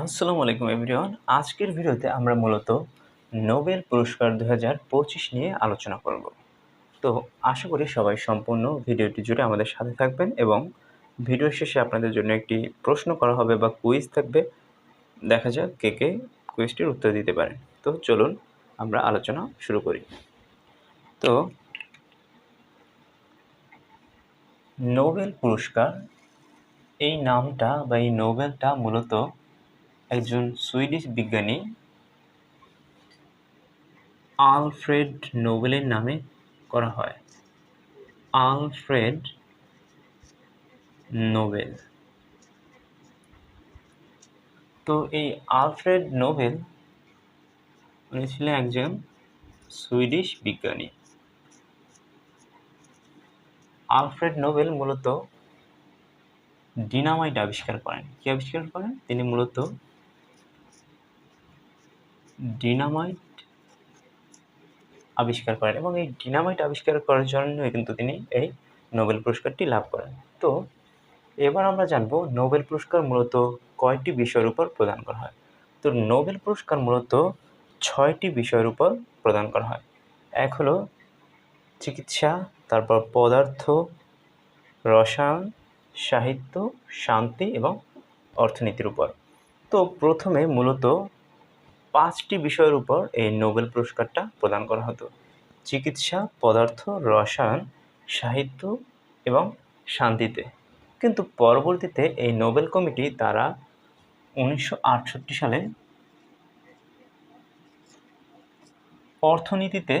আসসালামু আলাইকুম, এভরিওয়ান। আজকের ভিডিওতে আমরা মূলত নোবেল পুরস্কার দু হাজার পঁচিশ নিয়ে আলোচনা করব। তো আশা করি সবাই সম্পূর্ণ ভিডিওটি জুড়ে আমাদের সাথে থাকবেন এবং ভিডিও শেষে আপনাদের জন্য একটি প্রশ্ন করা হবে বা কুইজ থাকবে। দেখা যাক কে কে কুইজটির উত্তর দিতে পারেন। তো চলুন আমরা আলোচনা শুরু করি। তো নোবেল পুরস্কার, এই নামটা বা এই নোবেলটা মূলত একজন সুইডিশ বিজ্ঞানী আলফ্রেড নোবেলের নামে করা হয়। Alfred Nobel. তো এই আলফ্রেড নোবেল উনি ছিলেন একজন সুইডিশ বিজ্ঞানী। আলফ্রেড নোবেল মূলত ডিনামাইট আবিষ্কার করেন। কি আবিষ্কার করেন? তিনি মূলত ডিনামাইট আবিষ্কার করেন এবং এই ডিনামাইট আবিষ্কার করার জন্যই কিন্তু তিনি এই নোবেল পুরস্কারটি লাভ করেন। তো, এবার আমরা জানব নোবেল পুরস্কার মূলত কয়টি বিষয়ের উপর প্রদান করা হয়। তো, নোবেল পুরস্কার মূলত ছয়টি বিষয়ের উপর প্রদান করা হয়। এক হলো চিকিৎসা, তারপর পদার্থ, রসায়ন, সাহিত্য, শান্তি এবং অর্থনীতির উপর। তো, প্রথমে মূলত পাঁচটি বিষয়ের উপর এই নোবেল পুরস্কারটা প্রদান করা হতো। চিকিৎসা, পদার্থ, রসায়ন, সাহিত্য এবং শান্তিতে। কিন্তু পরবর্তীতে এই নোবেল কমিটি তারা উনিশশো আটষট্টি সালে অর্থনীতিতে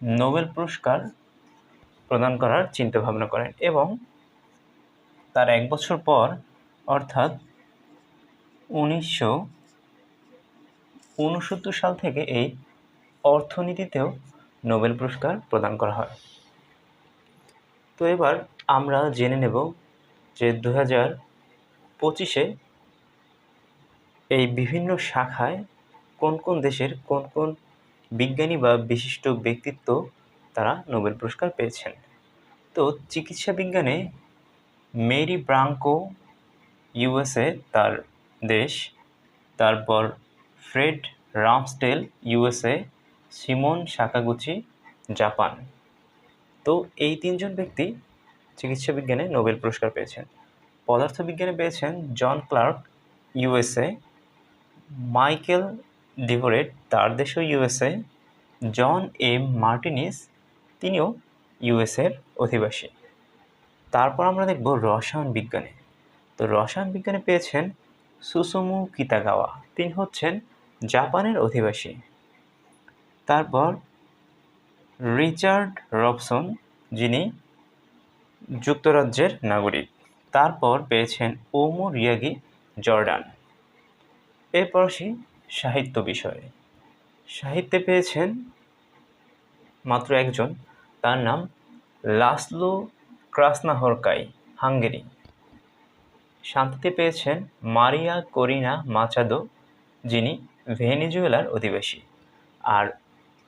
নোবেল পুরস্কার প্রদান করার চিন্তাভাবনা করেন এবং তার এক বছর পর, অর্থাৎ উনিশশো ঊনসত্তর সাল থেকে এই অর্থনীতিতেও নোবেল পুরস্কার প্রদান করা হয়। তো এবার আমরা জেনে নেব যে দু হাজার পঁচিশে এই বিভিন্ন শাখায় কোন কোন দেশের কোন কোন বিজ্ঞানী বা বিশিষ্ট ব্যক্তিত্ব তারা নোবেল পুরস্কার পেয়েছেন। তো চিকিৎসা বিজ্ঞানে মেরি ব্রাঙ্কো, ইউএসএ, তার দেশ, তারপর Fred Ramsdell USA Shimon Sakaguchi, Japan. তো এই তিনজন ব্যক্তি চিকিৎসা বিজ্ঞানে নোবেল পুরস্কার পেয়েছেন। পদার্থবিজ্ঞানে পেয়েছেন John Clarke USA Michel Devoret, তার দেশও ইউএসএ জন এম মার্টিনিস, তিনিও ইউএসএর অধিবাসী। তারপর আমরা দেখব রসায়ন বিজ্ঞানে। তো রসায়ন বিজ্ঞানে পেয়েছেন সুসুমু কিতাগাওয়া। তিনি হচ্ছেন জাপানের অধিবাসী। তারপর রিচার্ড রবসন, যিনি যুক্তরাজ্যের নাগরিক। তারপর পেয়েছেন ওমো রিয়াগি জর্ডান। এরপর আসি সাহিত্য বিষয়ে। সাহিত্যে পেয়েছেন মাত্র একজন, তার নাম লাসলো ক্রাসনাহরকাই, হাঙ্গেরি। শান্তিতে পেয়েছেন মারিয়া করিনা মাচাদো, যিনি ভেনেজুয়েলার অধিবাসী। আর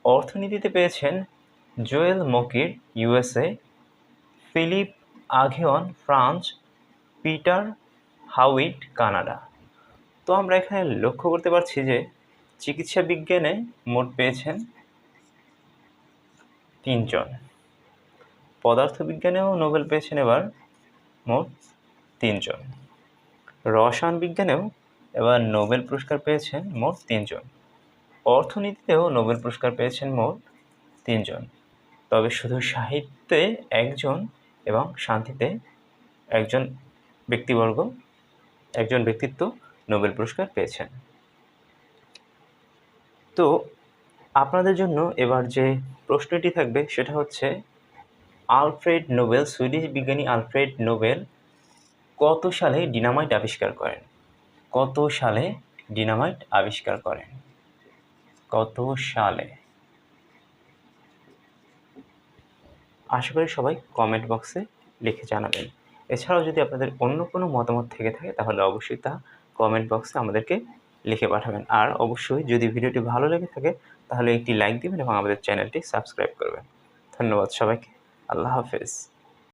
অর্থনীতিতে পেয়েছেন Joel Mokyr, USA, Philippe Aghion, France, Peter Howitt, Canada. তো আমরা এখানে লক্ষ্য করতে পারছি যে চিকিৎসা বিজ্ঞানে মোট পেয়েছেন তিনজন। পদার্থবিজ্ঞানেও নোবেল পেয়েছেন এবার মোট তিনজন। রসায়ন বিজ্ঞানেও এবার নোবেল পুরস্কার পেয়েছেন মোট তিনজন। অর্থনীতিতেও নোবেল পুরস্কার পেয়েছেন মোট তিনজন। তবে শুধু সাহিত্যে একজন এবং শান্তিতে একজন ব্যক্তিবর্গ, একজন ব্যক্তিত্ব নোবেল পুরস্কার পেয়েছেন। তো আপনাদের জন্য এবার যে প্রশ্নটি থাকবে সেটা হচ্ছে, আলফ্রেড নোবেল, সুইডিশ বিজ্ঞানী আলফ্রেড নোবেল কত সালে ডিনামাইট আবিষ্কার করেন? কত সালে ডিনামাইট আবিষ্কার করেন কত সালে? আশা করি সবাই কমেন্ট বক্সে লিখে জানাবেন। এছাড়াও যদি আপনাদের অন্য কোনো মতামত থেকে থাকে, তাহলে অবশ্যই তা কমেন্ট বক্সে আমাদেরকে লিখে পাঠাবেন। আর অবশ্যই যদি ভিডিওটি ভালো লেগে থাকে, তাহলে একটি লাইক দেবেন এবং আমাদের চ্যানেলটি সাবস্ক্রাইব করবেন। ধন্যবাদ সবাইকে। আল্লাহ হাফেজ।